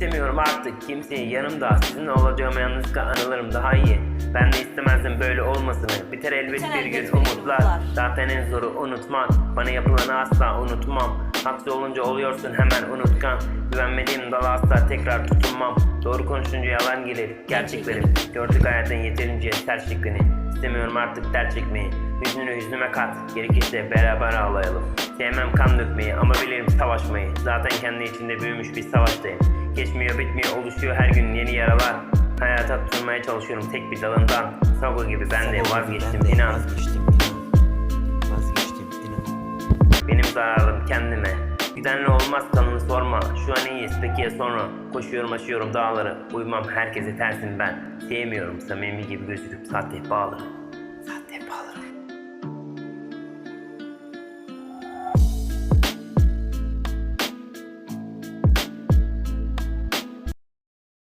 İstemiyorum artık. Kimseyi yanımda Sizinle olacağım yalnızlıkla anılarım daha iyi. Ben de istemezdim böyle olmasını. Biter elbet Biter bir elbet gün bir umutlar. umutlar. Zaten en zoru unutmak Bana yapılanı asla unutmam. Haksız olunca oluyorsun hemen unutkan. Güvenmediğim dala asla tekrar tutunmam. Doğru konuşunca yalan gelir. Gerçeklerim Gördük hayatın yeterince ters şeklini İstemiyorum artık dert çekmeyi. Hüznünü hüznüme kat. Gerekirse beraber ağlayalım. Sevmem kan dökmeyi ama bilirim savaşmayı. Zaten kendi içinde büyümüş bir savaştayım Geçmiyor bitmiyor oluşuyor her gün yeni yaralar. Hayata tutunmaya çalışıyorum tek bir dalından. Sago gibi ben de vazgeçtim inan. Vazgeçtim inan. Vazgeçtim inan. Benim zararım kendime. Gidenle olmaz kanını sorma. Şu an iyiyiz peki ya sonra? Koşuyorum aşıyorum dağları. Uymam herkese tersim ben. Sevmiyorum samimi gibi gözüküp sahte bağları